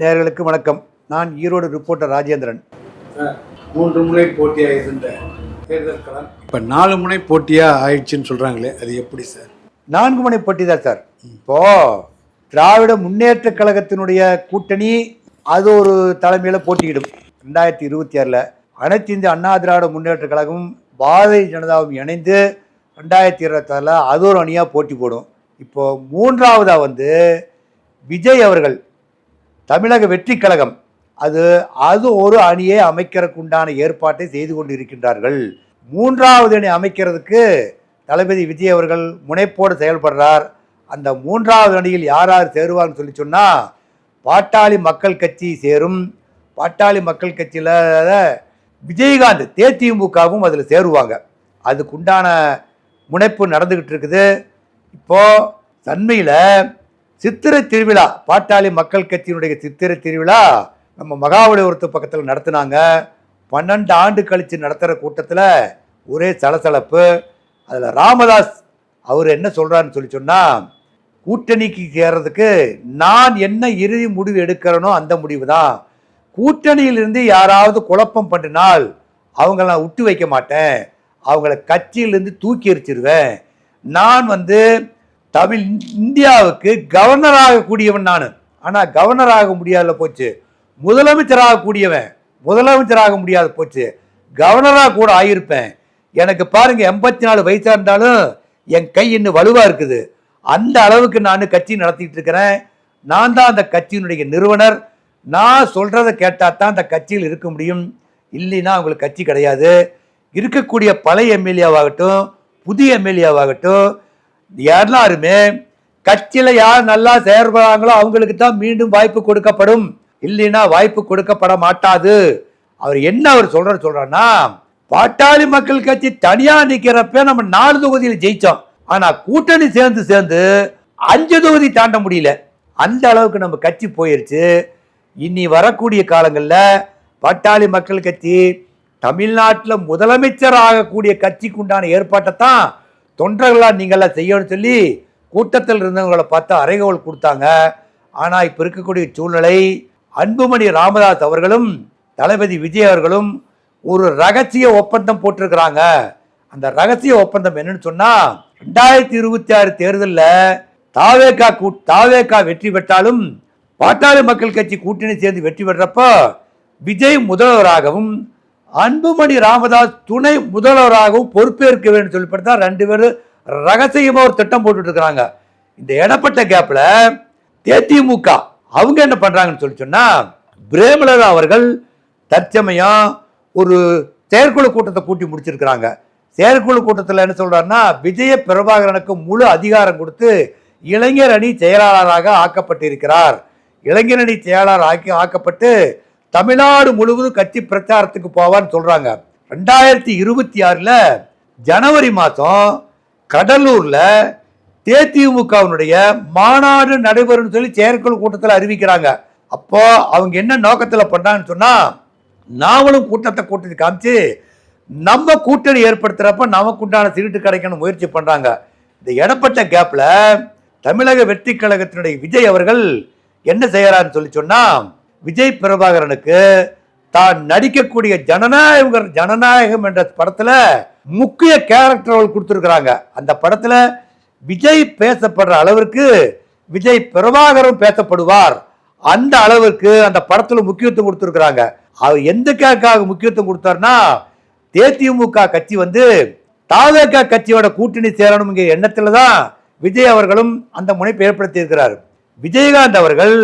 நேயர்களுக்கு வணக்கம். நான் ஈரோடு ரிப்போர்ட்டர் ராஜேந்திரன். மூன்று முறை போட்டியாக இருந்த தேர்தல் களம். இப்போ நாலு முனை போட்டியாக ஆயிடுச்சுன்னு சொல்கிறாங்களே அது எப்படி சார்? நான்கு முனை போட்டி தான் சார். இப்போ திராவிட முன்னேற்ற கழகத்தினுடைய கூட்டணி அது ஒரு தலைமையில் போட்டியிடும். ரெண்டாயிரத்தி இருபத்தி ஆறில் அனைத்து இந்திய அண்ணா திராவிட முன்னேற்ற கழகமும் பாரதிய ஜனதாவும் இணைந்து ரெண்டாயிரத்தி இருபத்தாறில் அது ஒரு அணியாக போட்டி போடும். இப்போ மூன்றாவதாக வந்து விஜய் அவர்கள் தமிழக வெற்றி கழகம் அது அது ஒரு அணியை அமைக்கிறதுக்குண்டான ஏற்பாட்டை செய்து கொண்டு இருக்கின்றார்கள் மூன்றாவது அணி அமைக்கிறதுக்கு தளபதி விஜய் அவர்கள் முனைப்போடு செயல்படுறார். அந்த மூன்றாவது அணியில் யார் யார் சேருவார்னு சொல்லி சொன்னால் பாட்டாளி மக்கள் கட்சி சேரும். பாட்டாளி மக்கள் கட்சியில் விஜயகாந்த் தேதிமுகவும் அதில் சேருவாங்க. அதுக்குண்டான முனைப்பு நடந்துக்கிட்டு இருக்குது. இப்போது தன்மையில் சித்திரை திருவிழா பாட்டாளி மக்கள் கட்சியினுடைய சித்திரை திருவிழா நம்ம மகாபலிபுரத்து பக்கத்தில் நடத்தினாங்க. பன்னெண்டு ஆண்டு கழித்து நடத்துகிற கூட்டத்தில் ஒரே சலசலப்பு. அதில் ராமதாஸ் அவர் என்ன சொல்கிறாருன்னு சொல்லி சொன்னால் கூட்டணிக்கு சேர்றதுக்கு நான் என்ன இறுதி முடிவு எடுக்கிறேனோ அந்த முடிவு தான் கூட்டணியிலிருந்து யாராவது குழப்பம் பண்ணினால் அவங்கள நான் விட்டு வைக்க மாட்டேன். அவங்கள கட்சியிலிருந்து தூக்கி எரிச்சிருவேன் நான் வந்து தமிழ் இந்தியாவுக்கு கவர்னராக கூடியவன் நான். ஆனால் கவர்னராக முடியாத போச்சு. முதலமைச்சராக கூடியவன் முதலமைச்சராக முடியாது போச்சு. கவர்னராக கூட ஆகியிருப்பேன் எனக்கு பாருங்க எண்பத்தி நாலு வயசாக இருந்தாலும் என் கை இன்னும் வலுவாக இருக்குது. அந்த அளவுக்கு நான் கட்சி நடத்திட்டு இருக்கிறேன். நான் தான் அந்த கட்சியினுடைய நிறுவனர். நான் சொல்கிறத கேட்டால் தான் அந்த கட்சியில் இருக்க முடியும். இல்லைன்னா அவங்களுக்கு கட்சி கிடையாது. இருக்கக்கூடிய பழைய எம்எல்ஏவாகட்டும் புதிய எம்எல்ஏவாகட்டும் எல்லாருமே கட்சியில் யார் நல்லா செயல்படுறாங்களோ அவங்களுக்கு தான் மீண்டும் வாய்ப்பு கொடுக்கப்படும். இல்லைன்னா வாய்ப்பு கொடுக்கப்பட மாட்டாது. அவர் என்ன அவர் சொல்ற சொல்றாருன்னா பாட்டாளி மக்கள் கட்சி தனியா நிக்கிறப்ப நம்ம நாலு தொகுதியில் ஜெயிச்சோம். ஆனா கூட்டணி சேர்ந்து சேர்ந்து அஞ்சு தொகுதி தாண்ட முடியல. அந்த அளவுக்கு நம்ம கட்சி போயிருச்சு. இனி வரக்கூடிய காலங்களில் பாட்டாளி மக்கள் கட்சி தமிழ்நாட்டில் முதலமைச்சர் ஆகக்கூடிய கட்சிக்குண்டான ஏற்பாட்டை தான் தொண்டர்களாக நீங்களாம் செய்யணும்னு சொல்லி கூட்டத்தில் இருந்தவங்களை பார்த்து அறைகோல் கொடுத்தாங்க. ஆனால் இப்போ இருக்கக்கூடிய சூழ்நிலை அன்புமணி ராமதாஸ் அவர்களும் தளபதி விஜய் அவர்களும் ஒரு ரகசிய ஒப்பந்தம் போட்டிருக்கிறாங்க. அந்த ரகசிய ஒப்பந்தம் என்னன்னு சொன்னால் ரெண்டாயிரத்தி இருபத்தி ஆறு தேர்தலில் தாவேகா கூ தாவேகா வெற்றி பெற்றாலும் பாட்டாளி மக்கள் கட்சி கூட்டணி சேர்ந்து வெற்றி பெற்றப்போ விஜய் முதல்வராகவும் அன்புமணி ராமதாஸ் துணை முதல்வராகவும் பொறுப்பேற்க வேண்டும் சொல்லிப்பட்டு தான் ரெண்டு பேரும் ரகசியமாக ஒரு திட்டம் போட்டுட்டு இருக்கிறாங்க இந்த இடப்பட்ட கேப்பில் தேதிமுக அவங்க என்ன பண்ணுறாங்கன்னு சொல்லி சொன்னால் பிரேமலதா அவர்கள் தற்சமயம் ஒரு செயற்குழு கூட்டத்தை கூட்டி முடிச்சிருக்கிறாங்க. செயற்குழு கூட்டத்தில் என்ன சொல்கிறாருன்னா விஜய பிரபாகரனுக்கு முழு அதிகாரம் கொடுத்து இளைஞர் அணி செயலாளராக ஆக்கப்பட்டிருக்கிறார். இளைஞர் அணி செயலாளர் ஆக்கி ஆக்கப்பட்டு தமிழ்நாடு முழுவதும் கட்சி பிரச்சாரத்துக்கு போவான்னு சொல்கிறாங்க ரெண்டாயிரத்தி இருபத்தி ஆறில் ஜனவரி மாதம் கடலூரில் தேதிமுகவினுடைய மாநாடு நடைபெறும்னு சொல்லி செயற்குழு கூட்டத்தில் அறிவிக்கிறாங்க. அப்போ அவங்க என்ன நோக்கத்தில் பண்ணாங்கன்னு சொன்னால் நாமளும் கூட்டத்தை கூட்டத்தை காமிச்சு நம்ம கூட்டணி ஏற்படுத்துகிறப்ப நமக்கு உண்டான சீட்டு கிடைக்கணும் முயற்சி பண்ணுறாங்க இந்த இடப்பட்ட கேப்பில் தமிழக வெற்றி கழகத்தினுடைய விஜய் அவர்கள் என்ன செய்யறான்னு சொல்லி சொன்னால் விஜய் பிரபாகரனுக்கு தான் நடிக்கக்கூடிய ஜனநாயகம் ஜனநாயகம் என்ற படத்தில் முக்கிய கேரக்டர் ரோல் கொடுத்துருக்குறாங்க. அந்த படத்தில் விஜய் பேசப்படுற அளவிற்கு விஜய் பிரபாகரும் பேசப்படுவார். அந்த அளவிற்கு அந்த படத்தில் முக்கியத்துவம் கொடுத்துருக்குறாங்க. அவர் எந்த கேக்காக முக்கியத்துவம் கொடுத்தாருன்னா தேதிமுக கட்சி வந்து தாவேகா கட்சியோட கூட்டணி சேரணுங்கிற எண்ணத்தில் தான் விஜய் அவர்களும் அந்த முனைப்பை ஏற்படுத்தியிருக்கிறார். விஜயகாந்த் அவர்கள்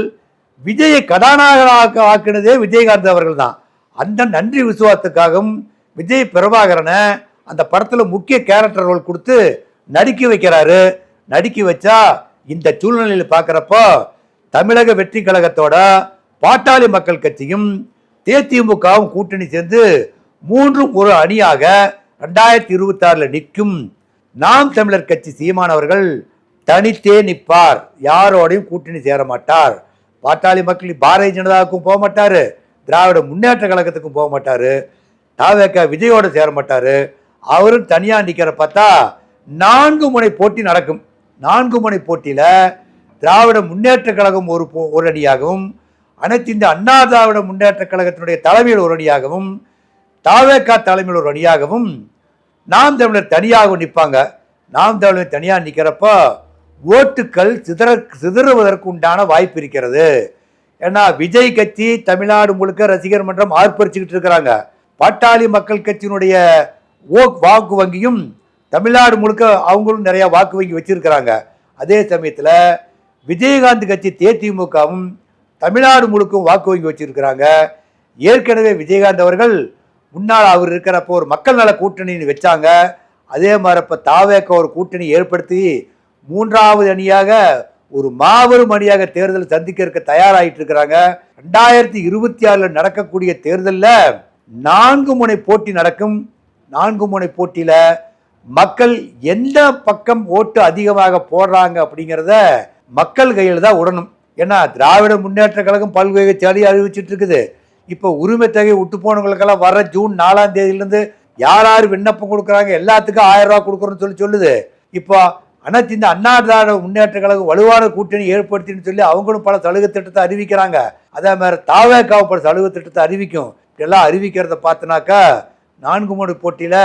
விஜயை கதாநாயகனாக ஆக்கினதே விஜயகாந்த் அவர்கள் தான் அந்த நன்றி விசுவாசத்துக்காகவும் விஜய் பிரபாகரனை அந்த படத்தில் முக்கிய கேரக்டர் ரோல் கொடுத்து நடிக்க வைக்கிறாரு. நடிக்க வச்சா இந்த சூழ்நிலையில் பார்க்குறப்போ தமிழக வெற்றி கழகத்தோட பாட்டாளி மக்கள் கட்சியும் தேதிமுகவும் கூட்டணி சேர்ந்து மூன்றும் ஒரு அணியாக ரெண்டாயிரத்தி இருபத்தாறில் நிற்கும். நாம் தமிழர் கட்சி சீமானவர்கள் தனித்தே நிற்பார். யாரோடையும் கூட்டணி சேர மாட்டார். பாட்டாளி மக்கள் பாரதிய ஜனதாவுக்கும் போக மாட்டார். திராவிட முன்னேற்ற கழகத்துக்கும் போக மாட்டார். தாவேக்க விஜயோட சேர மாட்டார். அவரும் தனியாக நிற்கிற பார்த்தா நான்கு முனை போட்டி நடக்கும். நான்கு முனை போட்டியில் திராவிட முன்னேற்ற கழகம் ஒரு போ- ஒரு அணியாகவும் அனைத்து இந்த அண்ணா திராவிட முன்னேற்ற கழகத்தினுடைய தலைமையில் ஒரு அணியாகவும் தாவேக்கா தலைமையில் ஒரு அணியாகவும் நாம் தமிழர் தனியாக நிற்பாங்க. நாம் தமிழர் தனியாக நிற்கிறப்ப ஓட்டுக்கள் சிதற சிதறுவதற்கு உண்டான வாய்ப்பு இருக்கிறது. ஏன்னா விஜய் கட்சி தமிழ்நாடு முழுக்க ரசிகர் மன்றம் ஆர்ப்பரிச்சுக்கிட்டு இருக்கிறாங்க. பாட்டாளி மக்கள் கட்சியினுடைய ஓ வாக்கு வங்கியும் தமிழ்நாடு முழுக்க அவங்களும் நிறையா வாக்கு வங்கி வச்சிருக்கிறாங்க. அதே சமயத்தில் விஜயகாந்த் கட்சி தேதிமுகவும் தமிழ்நாடு முழுக்கும் வாக்கு வங்கி வச்சிருக்கிறாங்க. ஏற்கனவே விஜயகாந்த் அவர்கள் முன்னால் அவர் இருக்கிறப்போ ஒரு மக்கள் நல கூட்டணின்னு வச்சாங்க. அதே மாதிரி இப்போ தாவேக்க ஒரு கூட்டணி ஏற்படுத்தி மூன்றாவது அணியாக ஒரு மாபெரும் அணியாக தேர்தல் சந்திக்க இருக்க தயாராகிட்டு இருக்கிறாங்க. ரெண்டாயிரத்தி இருபத்தி ஆறில் நடக்கக்கூடிய தேர்தலில் நான்கு முனை போட்டி நடக்கும். நான்கு முனை போட்டியில் மக்கள் எந்த பக்கம் ஓட்டு அதிகமாக போடுறாங்க அப்படிங்கிறத மக்கள் கையில் தான் விடணும் ஏன்னா திராவிட முன்னேற்ற கழகம் பல்வேறு தேடி அறிவிச்சிட்டு இருக்குது. இப்போ உரிமை தொகை விட்டு போனவங்களுக்கெல்லாம் வர ஜூன் நாலாம் தேதியிலேருந்து யார் யார் விண்ணப்பம் கொடுக்குறாங்க? எல்லாத்துக்கும் ஆயிரம் ரூபா கொடுக்குறோன்னு சொல்லி சொல்லுது. இப்போ அனைத்து இந்த அண்ணா திராவிட முன்னேற்ற கழகம் வலுவான கூட்டணி ஏற்படுத்தின்னு சொல்லி அவங்களும் பல சலுகை திட்டத்தை அறிவிக்கிறாங்க. அதே மாதிரி தாவேக்காவை பல சலுகை திட்டத்தை அறிவிக்கும். இப்படியெல்லாம் அறிவிக்கிறத பார்த்தனாக்கா நான்கு மணி போட்டியில்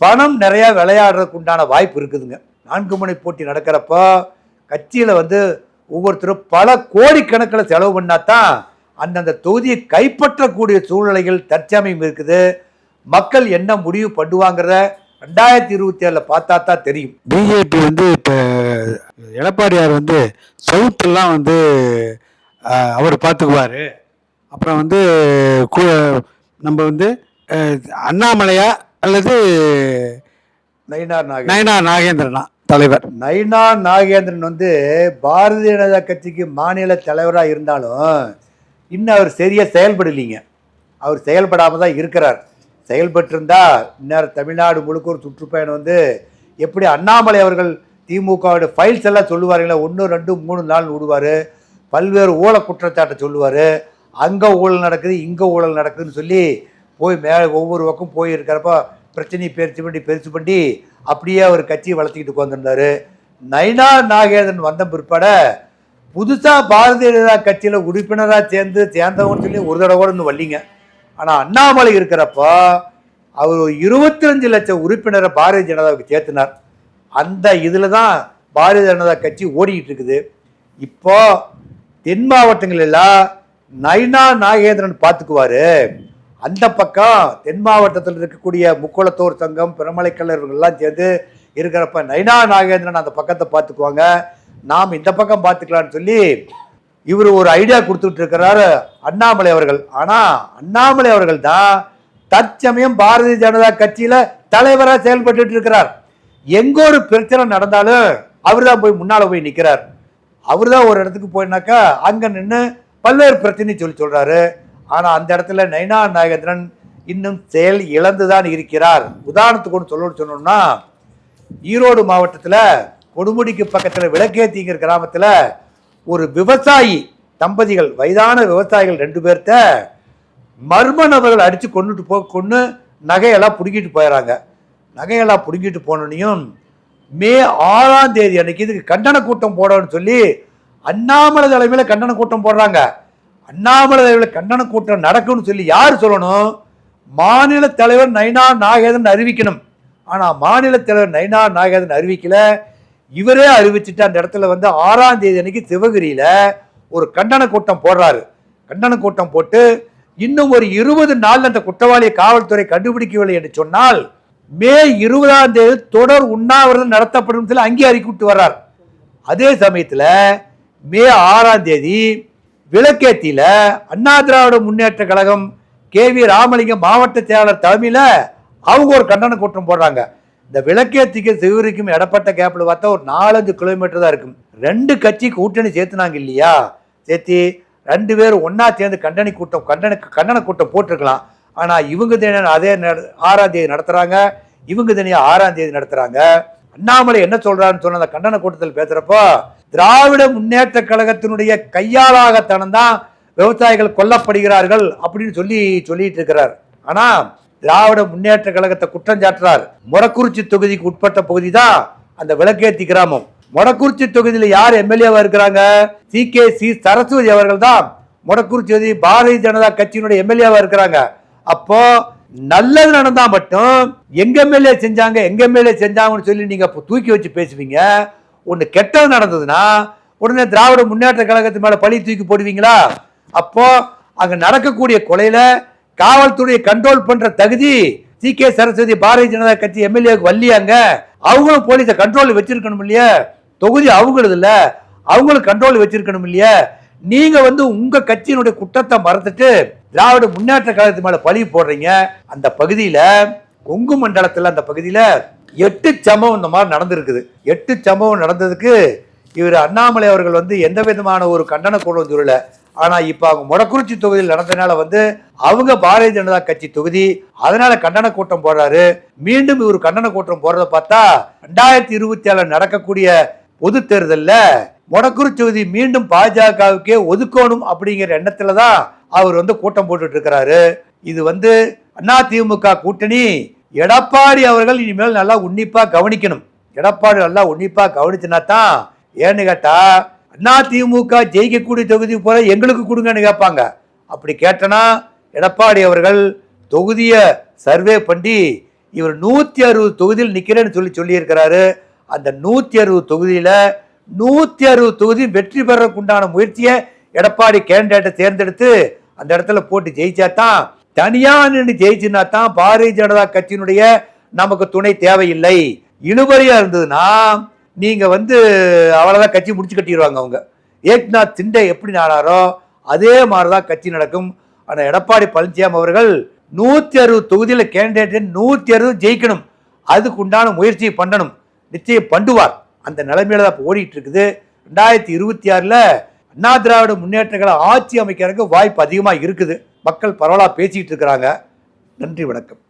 பணம் நிறையா விளையாடுறதுக்கு உண்டான வாய்ப்பு இருக்குதுங்க. நான்கு மணி போட்டி நடக்கிறப்போ கட்சியில் வந்து ஒவ்வொருத்தரும் பல கோடிக்கணக்கில் செலவு பண்ணால் தான் அந்தந்த தொகுதியை கைப்பற்றக்கூடிய சூழ்நிலைகள் தற்சமயம் இருக்குது. மக்கள் என்ன முடிவு பண்ணுவாங்கிறத ரெண்டாயிரத்தி இருபத்தி ஏழில் பார்த்தா தான் தெரியும். பிஜேபி வந்து இப்போ எடப்பாடியார் வந்து சவுத்தெல்லாம் வந்து அவர் பார்த்துக்குவார் அப்புறம் வந்து நம்ம வந்து அண்ணாமலையா அல்லது நயினார் நாகேந்திரன். நயனா நாகேந்திரனா தலைவர்? நயினா நாகேந்திரன் வந்து பாரதிய ஜனதா கட்சிக்கு மாநில தலைவராக இருந்தாலும் இன்னும் அவர் சரியாக செயல்படலைங்க. அவர் செயல்படாமல் தான் இருக்கிறார். செயல்பட்டிருந்தா இந்நேரம் தமிழ்நாடு முழுக்க ஒரு சுற்றுப்பயணம் வந்து எப்படி அண்ணாமலை அவர்கள் திமுகவோட ஃபைல்ஸ் எல்லாம் சொல்லுவாருங்களா? ஒன்று ரெண்டு மூணு நாள் விடுவார் பல்வேறு ஊழ குற்றச்சாட்டை சொல்லுவார். அங்கே ஊழல் நடக்குது இங்கே ஊழல் நடக்குதுன்னு சொல்லி போய் மேலே ஒவ்வொரு பக்கம் போய் இருக்கிறப்ப பிரச்சனையை பெருசு பண்ணி பெருசு பண்ணி அப்படியே அவர் கட்சியை வளர்த்திக்கிட்டு உட்காந்துருந்தாரு நைனா நாகேதன் வந்த பிற்பாட புதுசாக பாரதிய ஜனதா கட்சியில் உறுப்பினராக சேர்ந்து சேர்ந்தவங்கன்னு சொல்லி ஒரு தடவை கூட இன்னும் வரலீங்க. ஆனால் அண்ணாமலை இருக்கிறப்போ அவர் இருபத்தஞ்சு லட்சம் உறுப்பினரை பாரதிய ஜனதாவுக்கு சேர்த்தினார். அந்த இதில் தான் பாரதிய ஜனதா கட்சி ஓடிக்கிட்டு இருக்குது. இப்போ தென் மாவட்டங்களெல்லாம் நைனா நாகேந்திரன் பார்த்துக்குவார் அந்த பக்கம் தென் மாவட்டத்தில் இருக்கக்கூடிய முக்குளத்தோர் சங்கம் பிரமலைக்கல்லர்கள்லாம் சேர்ந்து இருக்கிறப்ப நைனா நாகேந்திரன் அந்த பக்கத்தை பார்த்துக்குவாங்க நாம் இந்த பக்கம் பார்த்துக்கலான்னு சொல்லி இவர் ஒரு ஐடியா கொடுத்துட்டு இருக்கிறாரு அண்ணாமலை அவர்கள். ஆனால் அண்ணாமலை அவர்கள் தான் தற்சமயம் பாரதிய ஜனதா கட்சியில தலைவராக செயல்பட்டு இருக்கிறார். எங்க ஒரு பிரச்சனை நடந்தாலும் அவர் தான் போய் முன்னால போய் நிற்கிறார் அவர் தான் ஒரு இடத்துக்கு போயினாக்கா அங்க நின்று பல்வேறு பிரச்சனை சொல்லி சொல்றாரு. ஆனால் அந்த இடத்துல நைனா நாகேந்திரன் இன்னும் செயல் இழந்துதான் இருக்கிறார். உதாரணத்துக்கு ஒன்று சொல்ல சொன்னோம்னா ஈரோடு மாவட்டத்தில் கொடுமுடிக்கு பக்கத்தில் விளக்கேத்திங்கிற கிராமத்தில் ஒரு விவசாயி தம்பதிகள் வயதான விவசாயிகள் ரெண்டு பேர்த்த மர்ம நபர்கள் அடித்து கொண்டுட்டு போ கொண்டு நகையெல்லாம் பிடுங்கிட்டு போயிடறாங்க நகையெல்லாம் பிடுங்கிட்டு போனோன்னையும் மே ஆறாம் தேதி அன்னைக்கு இதுக்கு கண்டன கூட்டம் போடணும்னு சொல்லி அண்ணாமலை தலைமையில் கண்டன கூட்டம் போடுறாங்க. அண்ணாமலை தலைமையில் கண்டன கூட்டம் நடக்கும்னு சொல்லி யார் சொல்லணும்? மாநில தலைவர் நைனா நாகேதன் அறிவிக்கணும். ஆனால் மாநில தலைவர் நைனா நாகேதன் அறிவிக்கலை. இவரே அறிவிச்சுட்டு அந்த இடத்துல வந்து ஆறாம் தேதி அன்னைக்கு சிவகிரியில ஒரு கண்டன கூட்டம் போடுறாரு. கண்டன கூட்டம் போட்டு இன்னும் ஒரு இருபது நாள் அந்த குற்றவாளியை காவல்துறை கண்டுபிடிக்கவில்லை என்று சொன்னால் மே இருபதாம் தேதி தொடர் உண்ணாவிரதம் நடத்தப்படும் சொல்லி அங்கே அறிக்கிட்டு வர்றார். அதே சமயத்தில் மே ஆறாம் தேதி விளக்கேத்தியில் அண்ணா திராவிட முன்னேற்ற கழகம் கே வி ராமலிங்கம் மாவட்ட செயலாளர் தலைமையில் அவங்க ஒரு கண்டன கூட்டம் போடுறாங்க. இந்த விளக்கேத்திக்கு சிவரிக்கும் இடப்பட்ட கேப்பில் பார்த்தா ஒரு நாலஞ்சு கிலோமீட்டர் தான் இருக்கும். ரெண்டு கட்சி கூட்டணி சேர்த்துனாங்க இல்லையா? சேர்த்தி ரெண்டு பேரும் ஒன்றா சேர்ந்து கண்டனி கூட்டம் கண்டன கண்டன கூட்டம் போட்டிருக்கலாம். ஆனால் இவங்க தினம் அதே ஆறாம் தேதி நடத்துகிறாங்க இவங்க தனியா ஆறாம் தேதி நடத்துகிறாங்க அண்ணாமலை என்ன சொல்கிறான்னு சொன்ன அந்த கண்டன கூட்டத்தில் பேசுகிறப்போ திராவிட முன்னேற்ற கழகத்தினுடைய கையாளாகத்தனம் தான் விவசாயிகள் கொல்லப்படுகிறார்கள் அப்படின்னு சொல்லி சொல்லிட்டு இருக்கிறார். ஆனால் திராவிட முன்னேற்ற கழகத்தை குற்றம் சாட்டுறார் மொரக்குறிச்சி தொகுதிக்கு உட்பட்ட பகுதி தான் அந்த விளக்கேத்தி கிராமம். மொடக்குறிச்சி தொகுதியில் யார் எம்எல்ஏவா இருக்கிறாங்க? சி கே சி சரஸ்வதி அவர்கள் தான் மொடக்குறிச்சி தொகுதி பாரதிய ஜனதா கட்சியினுடைய எம்எல்ஏவா இருக்கிறாங்க. அப்போ நல்லது நடந்தா மட்டும் எங்க எம்எல்ஏ செஞ்சாங்க எங்க எம்எல்ஏ செஞ்சாங்கன்னு சொல்லி நீங்க அப்போ தூக்கி வச்சு பேசுவீங்க. ஒன்று கெட்டது நடந்ததுன்னா உடனே திராவிட முன்னேற்ற கழகத்து மேல பழி தூக்கி போடுவீங்களா? அப்போ அங்க நடக்கக்கூடிய கொலையில காவல்துறையை கண்ட்ரோல் பண்ற தகுதி சி. கே. சரஸ்வதி பாரதிய ஜனதா கட்சி எம்எல்ஏக்கு வல்லியாங்க அவங்களும் போலீஸை கண்ட்ரோல் வச்சிருக்கணும் இல்லையா? தொகுதி அவங்களது இல்ல. அவங்களும் கண்ட்ரோல் வச்சிருக்கணும் இல்லையா? நீங்க வந்து உங்க கட்சியினுடைய குற்றத்தை மறந்துட்டு திராவிட முன்னேற்ற கழகத்து மேல பழி போடுறீங்க. அந்த பகுதியில கொங்கு மண்டலத்துல அந்த பகுதியில எட்டு சம்பவம் இந்த மாதிரி நடந்திருக்குது. எட்டு சம்பவம் நடந்ததுக்கு இவர் அண்ணாமலை அவர்கள் வந்து எந்த விதமான ஒரு கண்டன கொண்டு சொல்லல. ஆனால் இப்போ அவங்க முடக்குறிச்சி தொகுதியில் நடந்தனால வந்து அவங்க பாரதிய ஜனதா கட்சி தொகுதி அதனால கண்டன கூட்டம் போடுறாரு. மீண்டும் இவர் கண்டன கூட்டம் போடுறத பார்த்தா ரெண்டாயிரத்தி இருபத்தி ஏழு நடக்கக்கூடிய பொது தேர்தலில் முடக்குறிச்சி தொகுதி மீண்டும் பாஜகவுக்கே ஒதுக்கணும் அப்படிங்கிற எண்ணத்துல தான் அவர் வந்து கூட்டம் போட்டுட்டு இருக்கிறாரு. இது வந்து அதிமுக கூட்டணி எடப்பாடி அவர்கள் இனிமேல் நல்லா உன்னிப்பாக கவனிக்கணும். எடப்பாடி நல்லா உன்னிப்பாக கவனிச்சுனா தான் ஏன்னு கேட்டா அதிமுக ஜெயிக்கக்கூடிய தொகுதி போல எங்களுக்கு கொடுங்கன்னு கேட்பாங்க. அப்படி கேட்டனா எடப்பாடி அவர்கள் தொகுதியை சர்வே பண்ணி இவர் நூற்றி அறுபது தொகுதியில் நிற்கிறேன்னு சொல்லி சொல்லியிருக்கிறாரு. அந்த நூற்றி அறுபது தொகுதியில் நூற்றி அறுபது தொகுதி வெற்றி பெறக்குண்டான முயற்சியை எடப்பாடி கேண்டிடேட்டை தேர்ந்தெடுத்து அந்த இடத்துல போட்டு ஜெயிச்சா தான் தனியாக நின்று ஜெயிச்சுனா தான் பாரதிய ஜனதா கட்சியினுடைய நமக்கு துணை தேவையில்லை. இழுபறியாக இருந்ததுன்னா நீங்கள் வந்து அவ்வளோதான் கட்சி முடிச்சு கட்டிடுவாங்க அவங்க. ஏக்நாத் சிண்டே எப்படி நாடாரோ அதே மாதிரி தான் கட்சி நடக்கும். ஆனால் எடப்பாடி பழனிசாமி அவர்கள் நூற்றி அறுபது தொகுதியில் கேண்டிடேட் நூற்றி அறுபது ஜெயிக்கணும். அதுக்கு உண்டான முயற்சியை பண்ணணும். நிச்சயம் பண்ணுவார். அந்த நிலைமையில தான் இப்போ ஓடிட்டு இருக்குது. ரெண்டாயிரத்தி இருபத்தி ஆறில் அண்ணா திராவிட முன்னேற்றங்களை ஆட்சி அமைக்கிறதுக்கு வாய்ப்பு அதிகமாக இருக்குது. மக்கள் பரவலாக பேசிக்கிட்டு இருக்கிறாங்க. நன்றி வணக்கம்.